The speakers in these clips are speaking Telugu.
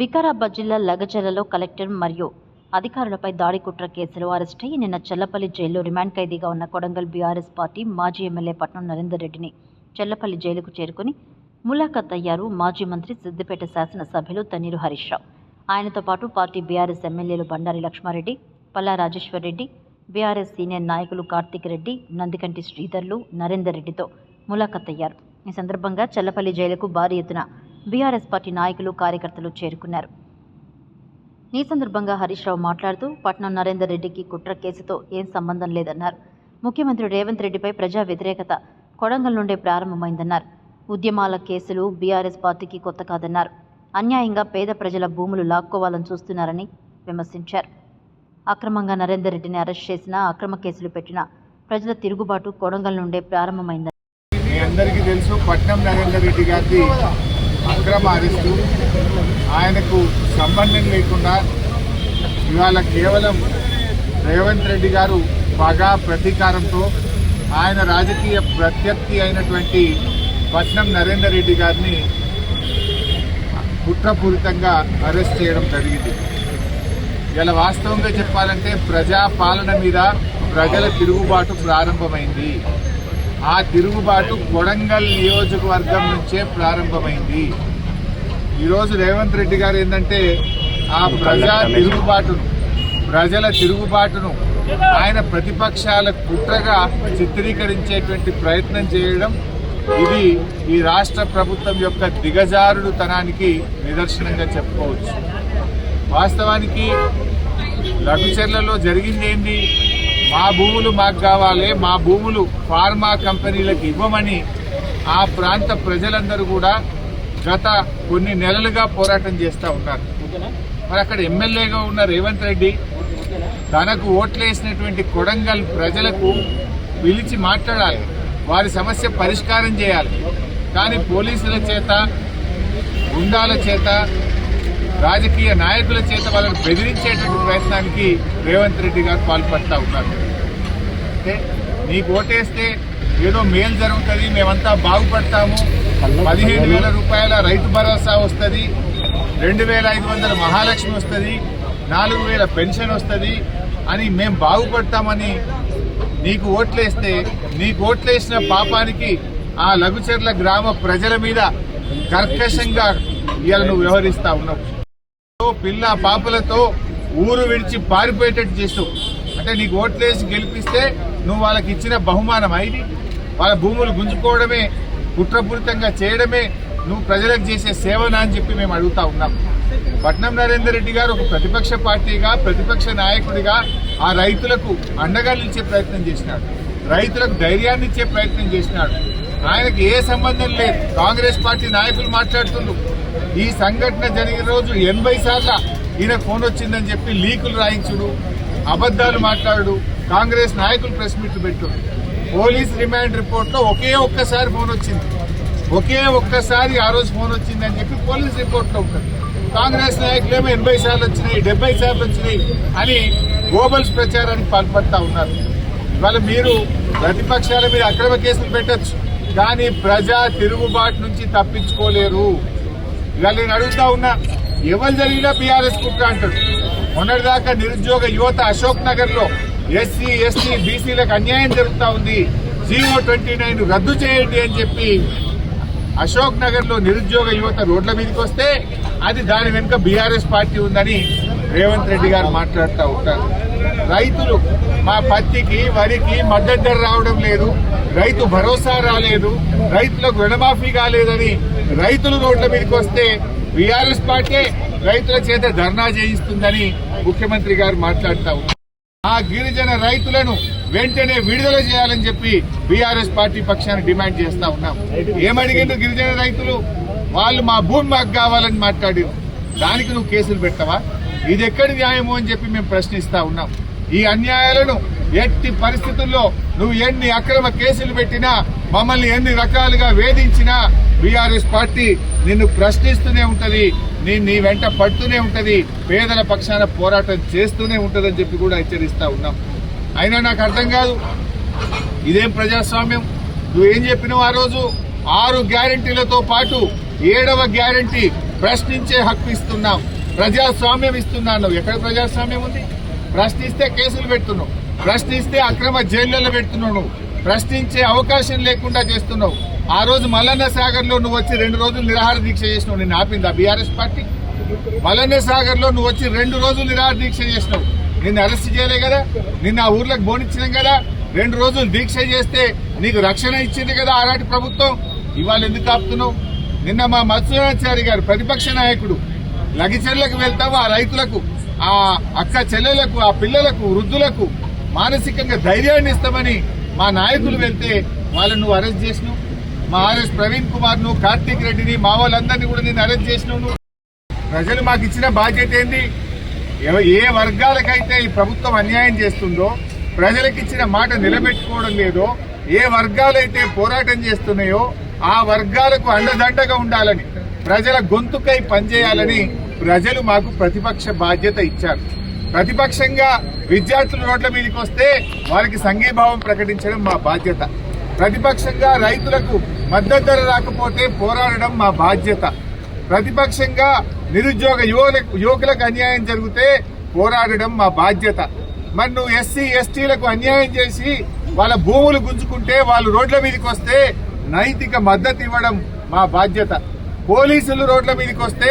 వికారాబాద్ జిల్లా లగచర్లలో కలెక్టర్ మరియు అధికారులపై దాడి కుట్ర కేసులో అరెస్ట్ అయ్యి నిన్న చల్లపల్లి జైల్లో రిమాండ్ ఖైదీగా ఉన్న కొడంగల్ బీఆర్ఎస్ పార్టీ మాజీ ఎమ్మెల్యే పట్నం నరేందర్ రెడ్డిని చల్లపల్లి జైలుకు చేరుకుని ములాఖత్ అయ్యారు మాజీ మంత్రి సిద్దిపేట శాసనసభ్యులు తన్నీరు హరీష్ రావు. ఆయనతో పాటు పార్టీ బీఆర్ఎస్ ఎమ్మెల్యేలు బండారి లక్ష్మారెడ్డి పల్లా రాజేశ్వర్ రెడ్డి బీఆర్ఎస్ సీనియర్ నాయకులు కార్తీక్ రెడ్డి నందికంటి శ్రీధర్లు నరేందర్ రెడ్డితో ములాఖత్ అయ్యారు. ఈ సందర్భంగా చల్లపల్లి జైలుకు భారీ ఎత్తున బీఆర్ఎస్ పార్టీ నాయకులు కార్యకర్తలు చేరుకున్నారు. ఈ సందర్భంగా హరీష్ రావు మాట్లాడుతూ పట్నం నరేందర్ రెడ్డికి కుట్ర కేసుతో ఏం సంబంధం లేదన్నారు. ముఖ్యమంత్రి రేవంత్ రెడ్డిపై ప్రజా వ్యతిరేకత కొడంగల్ నుండే ప్రారంభమైందన్నారు. ఉద్యమాల కేసులు బీఆర్ఎస్ పార్టీకి కొత్త కాదన్నారు. అన్యాయంగా పేద ప్రజల భూములు లాక్కోవాలని చూస్తున్నారని విమర్శించారు. అక్రమంగా నరేందర్ రెడ్డిని అరెస్ట్ చేసిన అక్రమ కేసులు పెట్టిన ప్రజల తిరుగుబాటు కొడంగల్ నుండే ప్రారంభమైందని అందరికీ తెలుసు పట్నం నరేందర్ రెడ్డి గారిది అక్రమ అరెస్టు ఆయనకు సంబంధం లేకుండా ఇవాళ కేవలం రేవంత్ రెడ్డి గారు బాగా ప్రతీకారంతో ఆయన రాజకీయ ప్రత్యర్థి అయినటువంటి పట్నం నరేందర్ రెడ్డి గారిని కుట్రపూరితంగా అరెస్ట్ చేయడం జరిగింది. ఇలా వాస్తవంగా చెప్పాలంటే ప్రజా పాలన మీద ప్రజల తిరుగుబాటు ప్రారంభమైంది. ఆ తిరుగుబాటు కొడంగల్ నియోజకవర్గం నుంచే ప్రారంభమైంది. ఈరోజు రేవంత్ రెడ్డి గారు ఏంటంటే ఆ ప్రజా తిరుగుబాటును ప్రజల తిరుగుబాటును ఆయన ప్రతిపక్షాల కుట్రగా చిత్రీకరించేటువంటి ప్రయత్నం చేయడం ఇది ఈ రాష్ట్ర ప్రభుత్వం యొక్క దిగజారుడు తనానికి నిదర్శనంగా చెప్పుకోవచ్చు. వాస్తవానికి లఘుచర్లలో జరిగింది ఏంటి మా భూములు మాకు కావాలి మా భూములు ఫార్మా కంపెనీలకు ఇవ్వమని ఆ ప్రాంత ప్రజలందరూ కూడా గత కొన్ని నెలలుగా పోరాటం చేస్తూ ఉన్నారు. మరి అక్కడ ఎమ్మెల్యేగా ఉన్న రేవంత్ రెడ్డి తనకు ఓట్లేసినటువంటి కొడంగల్ ప్రజలకు పిలిచి మాట్లాడాలి. వారి సమస్య పరిష్కారం చేయాలి. కానీ పోలీసుల చేత గుండాల చేత రాజకీయ నాయకుల చేత వాళ్ళని బెదిరించేటువంటి ప్రయత్నానికి రేవంత్ రెడ్డి గారు పాల్పడతా ఉన్నారు. అంటే నీకు ఓటేస్తే ఏదో మేలు జరుగుతుంది మేమంతా బాగుపడతాము. పదిహేను వేల రూపాయల రైతు భరోసా వస్తుంది రెండు వేల ఐదు వందల మహాలక్ష్మి వస్తుంది నాలుగు వేల పెన్షన్ వస్తుంది అని మేము బాగుపడతామని నీకు ఓట్లేస్తే నీకు ఓట్లేసిన పాపానికి ఆ లఘుచర్ల గ్రామ ప్రజల మీద కర్కశంగా ఇవాళ నువ్వు వ్యవహరిస్తా ఉన్నావు. పిల్ల పాపలతో ఊరు విడిచి పారిపోయేటట్టు చేస్తూ అంటే నీకు ఓట్లేసి గెలిపిస్తే నువ్వు వాళ్ళకి ఇచ్చిన బహుమానం అయింది వాళ్ళ భూములు గుంజుకోవడమే కుట్రపూరితంగా చేయడమే నువ్వు ప్రజలకు చేసే సేవనా అని చెప్పి మేము అడుగుతా ఉన్నాం. పట్నం నరేందర్ రెడ్డి గారు ఒక ప్రతిపక్ష పార్టీగా ప్రతిపక్ష నాయకుడిగా ఆ రైతులకు అండగా నిలిచే ప్రయత్నం చేసినాడు. రైతులకు ధైర్యాన్ని ఇచ్చే ప్రయత్నం చేసినాడు. ఆయనకు ఏ సంబంధం లేదు. కాంగ్రెస్ పార్టీ నాయకులు మాట్లాడుతుండ్రు. ఈ సంఘటన జరిగిన రోజు ఎనభై సార్ల ఈయన ఫోన్ వచ్చిందని చెప్పి లీకులు రాయించుడు అబద్ధాలు మాట్లాడు కాంగ్రెస్ నాయకులు ప్రెస్ మీట్లు పెట్టారు పోలీస్ రిమాండ్ రిపోర్ట్లో ఒకే ఒక్కసారి ఫోన్ వచ్చింది. ఒకే ఒక్కసారి ఆ రోజు ఫోన్ వచ్చిందని చెప్పి పోలీస్ రిపోర్ట్లో ఉంటుంది. కాంగ్రెస్ నాయకులేమో ఎనభై సార్లు వచ్చినాయి డెబ్బై సార్లు వచ్చినాయి అని గోబల్స్ ప్రచారానికి పాల్పడతా ఉన్నారు. ఇవాళ మీరు ప్రతిపక్షాల మీద అక్రమ కేసులు పెట్టచ్చు కానీ ప్రజా తిరుగుబాటు నుంచి తప్పించుకోలేరు. ఇవాళ నేను అడుగుతా ఉన్నా ఎవరు జరిగినా బీఆర్ఎస్ కుట్ర అంటాడు మొన్నటిదాకా నిరుద్యోగ యువత అశోక్ నగర్లో ఎస్సీ ఎస్టీ బీసీలకు అన్యాయం జరుగుతా ఉంది. జీవో ట్వంటీ నైన్ రద్దు చేయండి అని చెప్పి అశోక్ నగర్లో నిరుద్యోగ యువత రోడ్ల మీదకి వస్తే అది దాని వెనుక బీఆర్ఎస్ పార్టీ ఉందని రేవంత్ రెడ్డి గారు మాట్లాడుతూ ఉంటారు. రైతులు మా పత్తికి వరికి మద్దతు ధర రావడం లేదు. రైతు భరోసా రాలేదు. రైతులకు రుణమాఫీ కాలేదని రైతులు రోడ్ల మీదకి వస్తే బీఆర్ఎస్ పార్టీ రైతుల చేత ధర్నా చేయిస్తుందని ముఖ్యమంత్రి గారు మాట్లాడుతూ ఆ గిరిజన రైతులను వెంటనే విడుదల చేయాలని చెప్పి బీఆర్ఎస్ పార్టీ పక్షాన్ని డిమాండ్ చేస్తా ఉన్నాం. ఏమడిగిండు గిరిజన రైతులు? వాళ్ళు మా భూమి మాకు కావాలని మాట్లాడి దానికి నువ్వు కేసులు పెట్టవా? ఇది ఎక్కడి న్యాయము అని చెప్పి మేము ప్రశ్నిస్తా ఉన్నాం. ఈ అన్యాయాలను ఎట్టి పరిస్థితుల్లో నువ్వు ఎన్ని అక్రమ కేసులు పెట్టినా మమ్మల్ని ఎన్ని రకాలుగా వేధించినా బీఆర్ఎస్ పార్టీ నిన్ను ప్రశ్నిస్తూనే ఉంటది. నీ నీ వెంట పడుతూనే ఉంటుంది. పేదల పక్షాన పోరాటం చేస్తూనే ఉంటుందని చెప్పి కూడా హెచ్చరిస్తూ ఉన్నాం. అయినా నాకు అర్థం కాదు. ఇదేం ప్రజాస్వామ్యం? నువ్వేం చెప్పినావు ఆ రోజు? ఆరు గ్యారంటీలతో పాటు ఏడవ గ్యారంటీ ప్రశ్నించే హక్కు ఇస్తున్నాం. ప్రజాస్వామ్యం ఇస్తున్నాను ఎక్కడ ప్రజాస్వామ్యం ఉంది? ప్రశ్నిస్తే కేసులు పెడుతున్నావు. ప్రశ్నిస్తే అక్రమ జైళ్ళలో పెడుతున్నావు ప్రశ్నించే అవకాశం లేకుండా చేస్తున్నావు. ఆ రోజు మల్లన్న సాగర్లో నువ్వు వచ్చి రెండు రోజులు నిరాహార దీక్ష చేసినావు ఆపింది ఆ బీఆర్ఎస్ పార్టీ. మల్లన్న సాగర్లో నువ్వు వచ్చి రెండు రోజులు నిరాహార దీక్ష చేసినావు. నిన్ను అరెస్ట్ చేయలే కదా నిన్న ఆ ఊర్లకు బోనిచ్చినాం కదా రెండు రోజులు దీక్ష చేస్తే నీకు రక్షణ ఇచ్చింది కదా ఆనాటి ప్రభుత్వం. ఇవాళ ఎందుకు ఆపుతున్నావు? నిన్న మా మత్స్యాచారి గారు ప్రతిపక్ష నాయకుడు లగిచెర్లకు వెళ్తాము ఆ రైతులకు ఆ అక్క చెల్లెలకు ఆ పిల్లలకు వృద్ధులకు మానసికంగా ధైర్యాన్ని ఇస్తామని మా నాయకులు వెళ్తే వాళ్ళని నువ్వు అరెస్ట్ చేసినావు మా ఆర్ఎస్ ప్రవీణ్ కుమార్ను కార్తీక్ రెడ్డిని మా వాళ్ళందరినీ కూడా నేను అరెస్ట్ చేసినావు ప్రజలు మాకు ఇచ్చిన బాధ్యత ఏంది? ఎవ- ఏ వర్గాలకైతే ఈ ప్రభుత్వం అన్యాయం చేస్తుందో ప్రజలకు ఇచ్చిన మాట నిలబెట్టుకోవడం లేదో ఏ వర్గాలైతే పోరాటం చేస్తున్నాయో ఆ వర్గాలకు అండదండగా ఉండాలని ప్రజల గొంతుకై పనిచేయాలని ప్రజలు మాకు ప్రతిపక్ష బాధ్యత ఇచ్చారు. ప్రతిపక్షంగా విద్యార్థులు రోడ్ల మీదకి వస్తే వారికి సంఘీభావం ప్రకటించడం మా బాధ్యత. ప్రతిపక్షంగా రైతులకు మద్దతు ధర రాకపోతే పోరాడడం మా బాధ్యత. ప్రతిపక్షంగా నిరుద్యోగ యువలకు యువకులకు అన్యాయం జరిగితే పోరాడడం మా బాధ్యత. మరి నువ్వు ఎస్సీ ఎస్టీలకు అన్యాయం చేసి వాళ్ళ భూములు గుంజుకుంటే వాళ్ళు రోడ్ల మీదకి వస్తే నైతిక మద్దతు ఇవ్వడం మా బాధ్యత. పోలీసులు రోడ్ల మీదకి వస్తే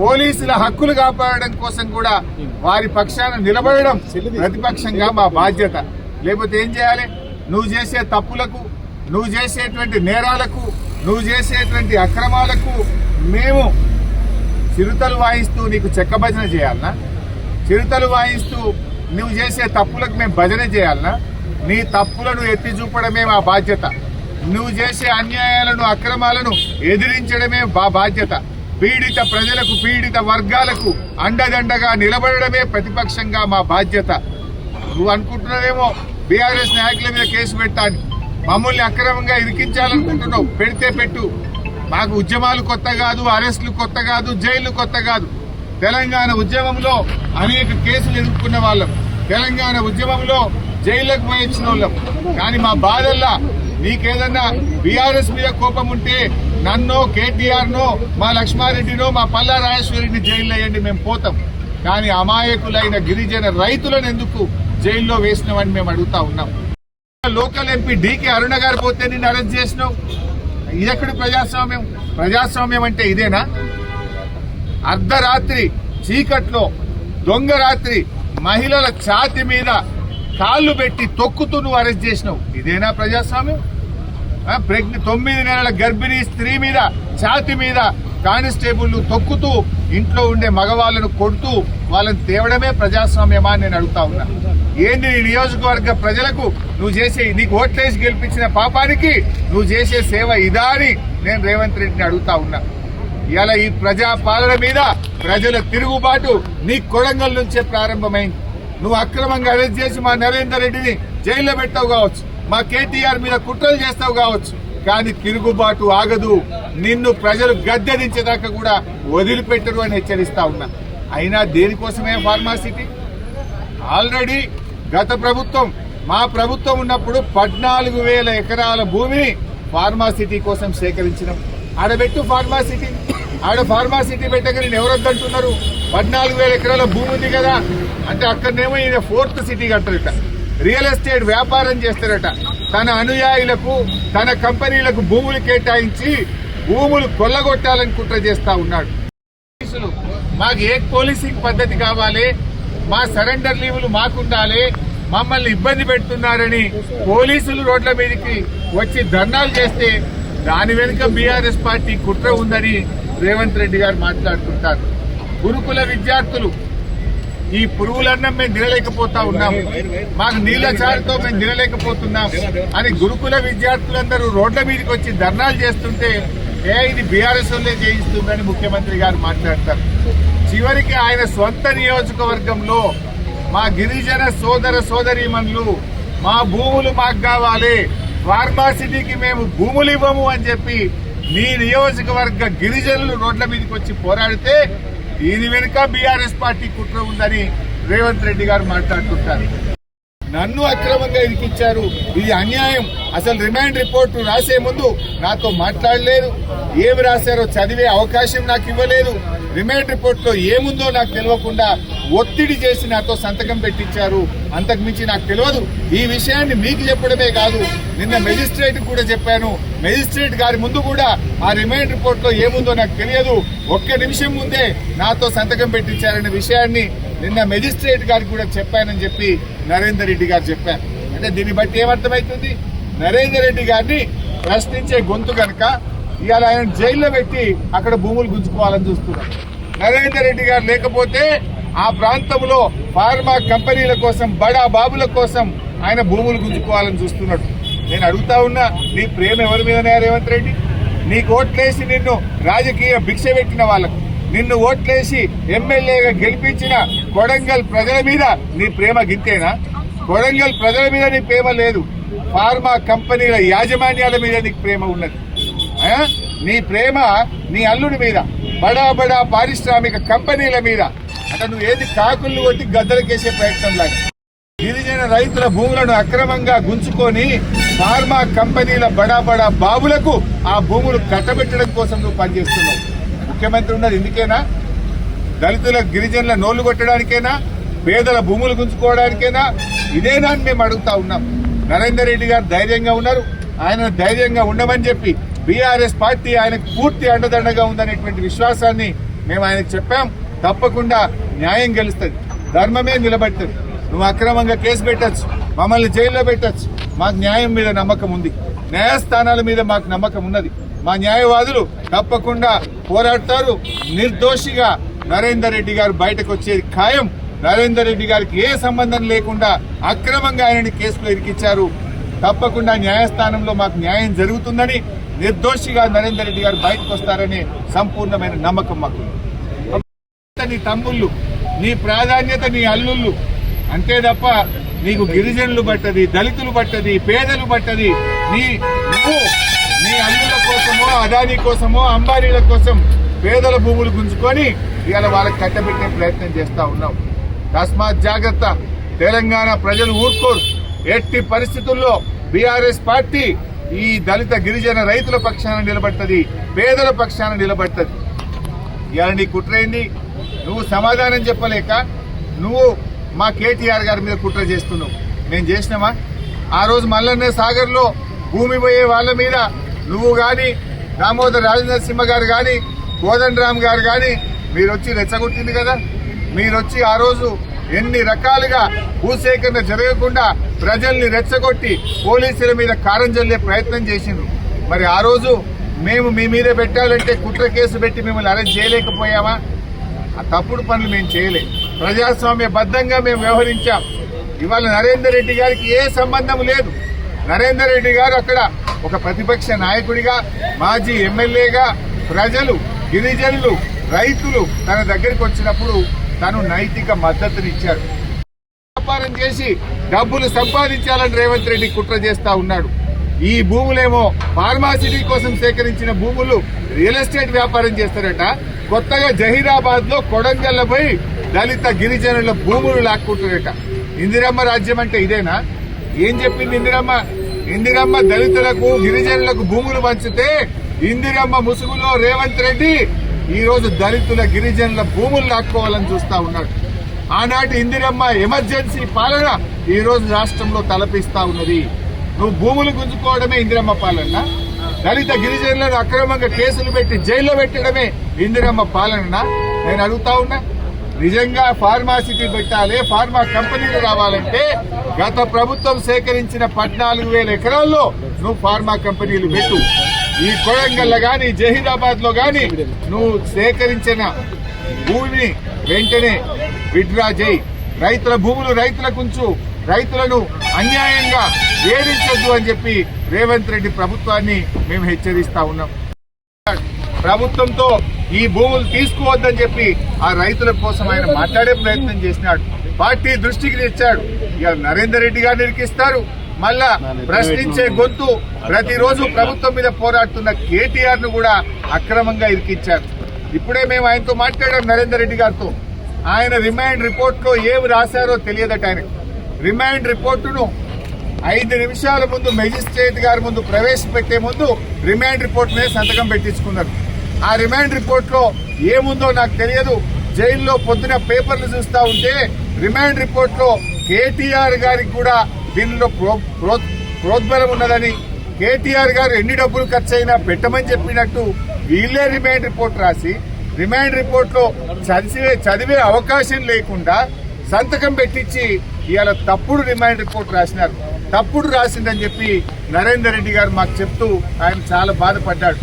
పోలీసుల హక్కులు కాపాడడం కోసం కూడా వారి పక్షాన నిలబడడం ప్రతిపక్షంగా మా బాధ్యత. లేకపోతే ఏం చేయాలి? నువ్వు చేసే తప్పులకు నువ్వు చేసేటువంటి నేరాలకు నువ్వు చేసేటువంటి అక్రమాలకు మేము చిరుతలు వాయిస్తూ నీకు చెక్క భజన చేయాలనా? చిరుతలు వాయిస్తూ నువ్వు చేసే తప్పులకు మేము భజన చేయాలనా? నీ తప్పులను ఎత్తి చూపడమే మా బాధ్యత. నువ్వు చేసే అన్యాయాలను అక్రమాలను ఎదిరించడమే మా బాధ్యత. పీడిత ప్రజలకు పీడిత వర్గాలకు అండదండగా నిలబడడమే ప్రతిపక్షంగా మా బాధ్యత. నువ్వు అనుకుంటున్నావేమో బీఆర్ఎస్ నాయకుల మీద కేసు పెట్టాలి. మమ్మల్ని అక్రమంగా ఇరికించాలనుకుంటున్నావు. పెడితే పెట్టు. మాకు ఉద్యమాలు కొత్త కాదు అరెస్టులు కొత్త కాదు జైళ్ళు కొత్త కాదు. తెలంగాణ ఉద్యమంలో అనేక కేసులు ఎదుర్కొన్న వాళ్ళం. తెలంగాణ ఉద్యమంలో జైళ్ళకు పోయించిన వాళ్ళం. కానీ మా బాధల్లా నీకేదన్నా బీఆర్ఎస్ మీద కోపం ఉంటే నన్నో కేటీఆర్ నో మా లక్ష్మారెడ్డినో మా పల్లా రాజేశ్వరిని జైల్లో వేయండి మేము పోతాం. కానీ అమాయకులైన గిరిజన రైతులను ఎందుకు జైల్లో వేసినామని మేము అడుగుతా ఉన్నాం. లోకల్ ఎంపీ డీకే అరుణ గారు పోతే నిన్ను అరెస్ట్ చేసినావు. ఇదెక్కడి ప్రజాస్వామ్యం? ప్రజాస్వామ్యం అంటే ఇదేనా? అర్ధరాత్రి చీకట్లో దొంగ రాత్రి మహిళల ఛాతి మీద కాళ్ళు పెట్టి తొక్కుతూ నువ్వు అరెస్ట్ చేసినావు. ఇదేనా ప్రజాస్వామ్యం? ప్రజ్ఞ తొమ్మిది నెలల గర్భిణీ స్త్రీ మీద ఛాతి మీద కానిస్టేబుల్ తొక్కుతూ ఇంట్లో ఉండే మగవాళ్ళను కొడుతూ వాళ్ళని తేవడమే ప్రజాస్వామ్యమా నేను అడుగుతా ఉన్నా. ఏంది నీ నియోజకవర్గ ప్రజలకు నువ్వు చేసే నీకు ఓట్లేసి గెలిపించిన పాపానికి నువ్వు చేసే సేవ ఇదా అని నేను రేవంత్ రెడ్డిని అడుగుతా ఉన్నా. ఇలా ఈ ప్రజా పాలన మీద ప్రజల తిరుగుబాటు నీ కొడంగల్ నుంచే ప్రారంభమైంది. నువ్వు అక్రమంగా అరెస్ట్ చేసి మా నరేందర్ రెడ్డిని జైల్లో పెట్టావు కావచ్చు. మా కేటీఆర్ మీద కుట్రలు చేస్తావు కావచ్చు కానీ తిరుగుబాటు ఆగదు. నిన్ను ప్రజలు గద్దెదించేదాకా కూడా వదిలిపెట్టరు అని హెచ్చరిస్తా ఉన్నా. అయినా దేనికోసమే ఫార్మాసిటీ ఆల్రెడీ గత ప్రభుత్వం మా ప్రభుత్వం ఉన్నప్పుడు పద్నాలుగు వేల ఎకరాల భూమిని ఫార్మాసిటీ కోసం సేకరించినాం. ఆడబెట్టు ఫార్మాసిటీ ఆడ ఫార్మాసిటీ పెట్టక ఎవరొద్దంటున్నారు పద్నాలుగు వేల ఎకరాల భూమి ఉంది కదా. అంటే అక్కడనేమో ఈయన ఫోర్త్ సిటీ కట్టారట. రియల్ ఎస్టేట్ వ్యాపారం చేస్తారట. తన అనుయాయులకు తన కంపెనీలకు భూములు కేటాయించి భూములు కొల్లగొట్టాలని కుట్ర చేస్తా ఉన్నాడు. పోలీసులు మాకు ఏ పోలీసింగ్ పద్ధతి కావాలి? మా సరెండర్ లీవులు మాకుండాలి. మమ్మల్ని ఇబ్బంది పెడుతున్నారని పోలీసులు రోడ్ల మీదకి వచ్చి ధర్నాలు చేస్తే దాని వెనుక బీఆర్ఎస్ పార్టీ కుట్ర ఉందని రేవంత్ రెడ్డి గారు మాట్లాడుతుంటారు. గురుకుల విద్యార్థులు ఈ పురుగులన్నం మేము తినలేకపోతా ఉన్నాం. మాకు నీళ్ళ చారుతో మేము తినలేకపోతున్నాం. అని గురుకుల విద్యార్థులందరూ రోడ్ల మీదకి వచ్చి ధర్నాలు చేస్తుంటే ఏ ఇది బీఆర్ఎస్ చేయిస్తుందని ముఖ్యమంత్రి గారు మాట్లాడతారు. చివరికి ఆయన సొంత నియోజకవర్గంలో మా గిరిజన సోదర సోదరీమణులు మా భూములు మాకు కావాలి ఫార్మాసిటీకి మేము భూములు ఇవ్వము అని చెప్పి మీ నియోజకవర్గ గిరిజనులు రోడ్ల మీదకి వచ్చి పోరాడితే దీని వెనుక బీఆర్ఎస్ పార్టీ కుట్ర ఉందని రేవంత్ రెడ్డి గారు మాట్లాడుతుంటారు. నన్ను అక్రమంగా ఇరికిచ్చారు ఇది అన్యాయం. అసలు రిమాండ్ రిపోర్ట్ రాసే ముందు నాతో మాట్లాడలేదు ఏమి రాశారో చదివే అవకాశం నాకు ఇవ్వలేదు. రిమైండ్ రిపోర్ట్లో ఏముందో నాకు తెలియకుండా ఒత్తిడి చేసి నాతో సంతకం పెట్టించారు. అంతకుమించి నాకు తెలియదు ఈ విషయాన్ని మీకు చెప్పడమే కాదు. నిన్న మెజిస్ట్రేట్ కూడా చెప్పాను. మెజిస్ట్రేట్ గారి ముందు కూడా ఆ రిమైండ్ రిపోర్ట్లో ఏముందో నాకు తెలియదు. ఒక్క నిమిషం ముందే నాతో సంతకం పెట్టించారనే విషయాన్ని నిన్న మెజిస్ట్రేట్ గారికి కూడా చెప్పానని చెప్పి నరేందర్ రెడ్డి గారు చెప్పారు. అంటే దీన్ని బట్టి ఏమర్థమవుతుంది? నరేందర్ రెడ్డి గారిని ప్రశ్నించే గొంతు కనుక ఇవాళ ఆయన జైల్లో పెట్టి అక్కడ భూములు గుంజుకోవాలని చూస్తున్నారు. నరేందర్ రెడ్డి గారు లేకపోతే ఆ ప్రాంతంలో ఫార్మా కంపెనీల కోసం బడా బాబుల కోసం ఆయన భూములు గుంజుకోవాలని చూస్తున్నాడు. నేను అడుగుతా ఉన్నా నీ ప్రేమ ఎవరి మీదనే రేవంత్ రెడ్డి? నీకు ఓట్లేసి నిన్ను రాజకీయ భిక్ష పెట్టిన వాళ్ళకు నిన్ను ఓట్లేసి ఎమ్మెల్యేగా గెలిపించిన కొడంగల్ ప్రజల మీద నీ ప్రేమ గింతేనా? కొడంగల్ ప్రజల మీద నీ ప్రేమ లేదు. ఫార్మా కంపెనీల యాజమాన్యాల మీద నీకు ప్రేమ ఉన్నది. నీ ప్రేమ నీ అల్లుడి మీద బడా బడా పారిశ్రామిక కంపెనీల మీద. అంటే నువ్వు ఏది కాకుళ్ళు కొట్టి గద్దలకేసే ప్రయత్నం లాగా. గిరిజన రైతుల భూములను అక్రమంగా గుంజుకొని ఫార్మా కంపెనీల బడా బడా బాబులకు ఆ భూములు కట్టబెట్టడం కోసం నువ్వు పనిచేస్తున్నావు. ముఖ్యమంత్రి ఉన్నది ఎందుకేనా దళితుల గిరిజనుల నోళ్ళు కొట్టడానికేనా? పేదల భూములు గుంజుకోవడానికేనా? ఇదేనా అని మేము అడుగుతా ఉన్నాం. నరేందర్ రెడ్డి గారు ధైర్యంగా ఉన్నారు. ఆయన ధైర్యంగా ఉండమని చెప్పి బీఆర్ఎస్ పార్టీ ఆయనకు పూర్తి అండదండగా ఉందనేటువంటి విశ్వాసాన్ని మేము ఆయనకు చెప్పాం. తప్పకుండా న్యాయం గెలుస్తుంది. ధర్మమే నిలబెడుతుంది. నువ్వు అక్రమంగా కేసు పెట్టచ్చు. మమ్మల్ని జైల్లో పెట్టచ్చు. మాకు న్యాయం మీద నమ్మకం ఉంది. న్యాయస్థానాల మీద మాకు నమ్మకం ఉన్నది. మా న్యాయవాదులు తప్పకుండా పోరాడతారు. నిర్దోషిగా నరేందర్ రెడ్డి గారు బయటకు వచ్చేది ఖాయం. నరేందర్ రెడ్డి గారికి ఏ సంబంధం లేకుండా అక్రమంగా ఆయనని కేసులో ఇరికిచ్చారు. తప్పకుండా న్యాయస్థానంలో మాకు న్యాయం జరుగుతుందని నిర్దోషిగా నరేందర్ రెడ్డి గారు బయటకు వస్తారని సంపూర్ణమైన నమ్మకం మాకు. నీ తమ్ముళ్ళు నీ ప్రాధాన్యత నీ అల్లుళ్ళు. అంతే తప్ప నీకు గిరిజనులు పట్టది దళితులు పట్టది పేదలు పట్టది. నీ నువ్వు నీ అల్లుల కోసమో అదానీ కోసమో అంబానీల కోసం పేదల భూములు గుంజుకొని ఇవాళ వాళ్ళకి కట్టబెట్టే ప్రయత్నం చేస్తా ఉన్నావు. తస్మాత్ జాగ్రత్త. తెలంగాణ ప్రజలు ఊరుకోరు. ఎట్టి పరిస్థితుల్లో బీఆర్ఎస్ పార్టీ ఈ దళిత గిరిజన రైతుల పక్షాన నిలబడుతుంది పేదల పక్షాన నిలబడుతుంది. ఇవాళ నీ కుట్రైంది నువ్వు సమాధానం చెప్పలేక నువ్వు మా కేటీఆర్ గారి మీద కుట్ర చేస్తున్నావు. మేము చేసినామా ఆ రోజు మల్లన్న సాగర్లో భూమి పోయే వాళ్ళ మీద నువ్వు కానీ దామోదర్ రాజనరసింహ గారు కానీ కోదండరామ్ గారు కానీ మీరు వచ్చి రెచ్చగొట్టింది కదా? మీరు వచ్చి ఆ రోజు ఎన్ని రకాలుగా భూసేకరణ జరగకుండా ప్రజల్ని రెచ్చగొట్టి పోలీసుల మీద కారం జల్లే ప్రయత్నం చేసిండ్రు. మరి ఆ రోజు మేము మీ మీద పెట్టాలంటే కుట్ర కేసు పెట్టి మిమ్మల్ని అరెస్ట్ చేయలేకపోయామా? ఆ తప్పుడు పనులు మేము చేయలే. ప్రజాస్వామ్యబద్ధంగా మేము వ్యవహరించాం. ఇవాళ నరేందర్ రెడ్డి గారికి ఏ సంబంధం లేదు. నరేందర్ రెడ్డి గారు అక్కడ ఒక ప్రతిపక్ష నాయకుడిగా మాజీ ఎమ్మెల్యేగా ప్రజలు గిరిజనులు రైతులు తన దగ్గరికి వచ్చినప్పుడు తను నైతిక మద్దతునిచ్చారు. వ్యాపారం చేసి డబ్బులు సంపాదించాలని రేవంత్ రెడ్డి కుట్ర చేస్తా ఉన్నాడు. ఈ భూములేమో ఫార్మాసిటీ కోసం సేకరించిన భూములు రియల్ ఎస్టేట్ వ్యాపారం చేస్తారట. కొత్తగా జహీరాబాద్లో కొడంగల్ల పోయి దళిత గిరిజనుల భూములు లాక్కుంటారట ఇందిరమ్మ రాజ్యం అంటే ఇదేనా? ఏం చెప్పింది ఇందిరమ్మ? ఇందిరమ్మ దళితులకు గిరిజనులకు భూములు పంచితే ఇందిరమ్మ ముసుగులో రేవంత్ రెడ్డి ఈరోజు దళితుల గిరిజనుల భూములు లాక్కోవాలని చూస్తూ ఉన్నాడు. ఆనాటి ఇందిరమ్మ ఎమర్జెన్సీ పాలన ఈరోజు రాష్ట్రంలో తలపిస్తా ఉన్నది. నువ్వు భూములు గుంజుకోవడమే ఇందిరమ్మ పాలన. దళిత గిరిజనులను అక్రమంగా కేసులు పెట్టి జైల్లో పెట్టడమే ఇందిరమ్మ పాలన. నేను అడుగుతా ఉన్నా నిజంగా ఫార్మాసిటీ పెట్టాలి ఫార్మా కంపెనీలు రావాలంటే గత ప్రభుత్వం సేకరించిన పద్నాలుగు వేల ఎకరాల్లో నువ్వు ఫార్మా కంపెనీలు పెట్టు. ఈ కొడంగల్ కానీ జహీరాబాద్లో నువ్వు సేకరించిన భూమిని వెంటనే విడ్రా చేయి. రైతుల భూములు రైతులకు ఉంచు రైతులను అన్యాయంగా వేధించొద్దు అని చెప్పి రేవంత్ రెడ్డి ప్రభుత్వాన్ని మేము హెచ్చరిస్తా ఉన్నాం. ప్రభుత్వంతో ఈ భూములు తీసుకోవద్దని చెప్పి ఆ రైతుల కోసం ఆయన మాట్లాడే ప్రయత్నం చేసినాడు. పార్టీ దృష్టికి తెచ్చాడు. ఇక నరేందర్ రెడ్డి గారు నిరికిస్తారు మళ్ళా ప్రశ్నించే గొంతు ప్రతిరోజు ప్రభుత్వం మీద పోరాడుతున్న కేటీఆర్ను కూడా అక్రమంగా ఇరికించారు ఇప్పుడే మేము ఆయనతో మాట్లాడాం నరేందర్ రెడ్డి గారితో. ఆయన రిమైండ్ రిపోర్ట్లో ఏమి రాశారో తెలియదట ఆయనకు. రిమాండ్ రిపోర్టును ఐదు నిమిషాల ముందు మెజిస్ట్రేట్ గారి ముందు ప్రవేశపెట్టే ముందు రిమాండ్ రిపోర్ట్ మీద సంతకం పెట్టించుకున్నారు. ఆ రిమాండ్ రిపోర్ట్లో ఏముందో నాకు తెలియదు. జైల్లో పొద్దున పేపర్లు చూస్తా ఉంటే రిమాండ్ రిపోర్ట్లో కేటీఆర్ గారికి కూడా దీనిలో ప్రో- ప్రో- ప్రోద్బలం ఉన్నదని కేటీఆర్ గారు ఎన్ని డబ్బులు ఖర్చు అయినా పెట్టమని చెప్పినట్టు వీళ్ళే రిమాండ్ రిపోర్ట్ రాసి రిమాండ్ రిపోర్ట్లో చదివే చదివే అవకాశం లేకుండా సంతకం పెట్టించి ఇవాళ తప్పుడు రిమాండ్ రిపోర్ట్ రాసినారు. తప్పుడు రాసిందని చెప్పి నరేందర్ రెడ్డి గారు మాకు చెప్తూ ఆయన చాలా బాధపడ్డాడు.